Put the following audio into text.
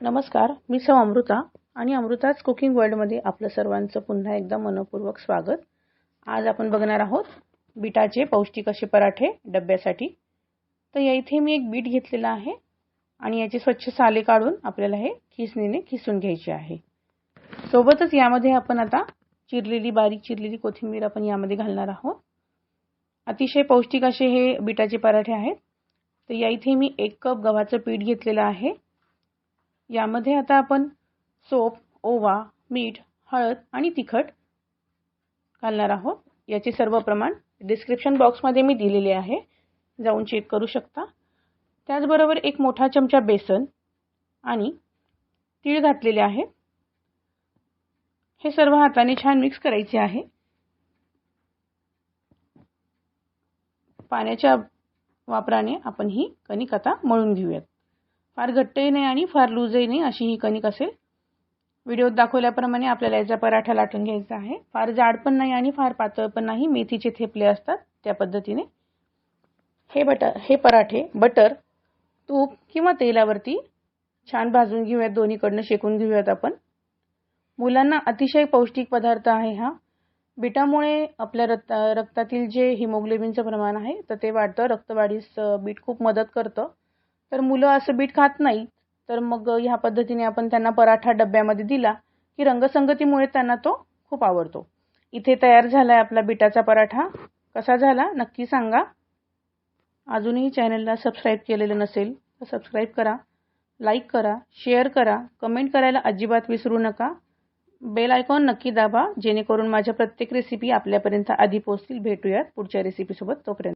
नमस्कार मी सौ अमृता आणि अमृताच कुकिंग वर्ल्डमध्ये आपलं सर्वांचं पुन्हा एकदा मनपूर्वक स्वागत. आज आपण बघणार आहोत बीटाचे पौष्टिक असे पराठे डब्यासाठी. तर या इथे मी एक बीट घेतलेला आहे आणि याचे स्वच्छ साले काढून आपल्याला हे खिसणीने खिसून घ्यायचे आहे. सोबतच यामध्ये आपण आता चिरलेली बारीक चिरलेली कोथिंबीर आपण यामध्ये घालणार आहोत. अतिशय पौष्टिक असे हे बीटाचे पराठे आहेत. तर या इथे मी एक कप गव्हाचं पीठ घेतलेलं आहे. यामध्ये आता आपण सोप ओवा मीठ हळद आणि तिखट घालणार आहोत. याचे सर्व प्रमाण डिस्क्रिप्शन बॉक्समध्ये मी दिलेले आहे. जाऊन चेक करू शकता. त्याचबरोबर एक मोठा चमचा बेसन आणि तीळ घातलेले आहे. हे सर्व हाताने छान मिक्स करायचे आहे. पाण्याच्या वापराने आपण ही कणिक आता मळून घेऊयात. फार घट्टही नाही आणि फार लूजही नाही अशी ही कणिक असेल. व्हिडिओत दाखवल्याप्रमाणे आपल्याला याचा पराठा लाटून घ्यायचा आहे. फार जाड पण नाही आणि फार पातळ पण नाही मेथीचे थेपले असतात त्या पद्धतीने. हे बटर हे पराठे बटर तूप किंवा तेलावरती छान भाजून घेऊयात दोन्हीकडनं शेकून घेऊयात आपण. मुलांना अतिशय पौष्टिक पदार्थ आहे हा. बीटामुळे आपल्या रक्त रक्तातील जे हिमोग्लोबिनचं प्रमाण आहे तर ते वाढतं रक्तवाढीस बीट खूप मदत करतं. तर मुलं असं बीट खात नाही. तर मग ह्या पद्धतीने आपण त्यांना पराठा डब्यामध्ये दिला की रंगसंगतीमुळे त्यांना तो खूप आवडतो. इथे तयार झाला आहे आपला बिटाचा पराठा. कसा झाला? नक्की सांगा. अजूनही चॅनलला सबस्क्राईब केलेलं नसेल तर सबस्क्राईब करा लाईक करा शेअर करा कमेंट करायला अजिबात विसरू नका. बेल आयकॉन नक्की दाबा जेणेकरून माझ्या प्रत्येक रेसिपी आपल्यापर्यंत आधी पोहोचतील. भेटूयात पुढच्या रेसिपीसोबत तोपर्यंत.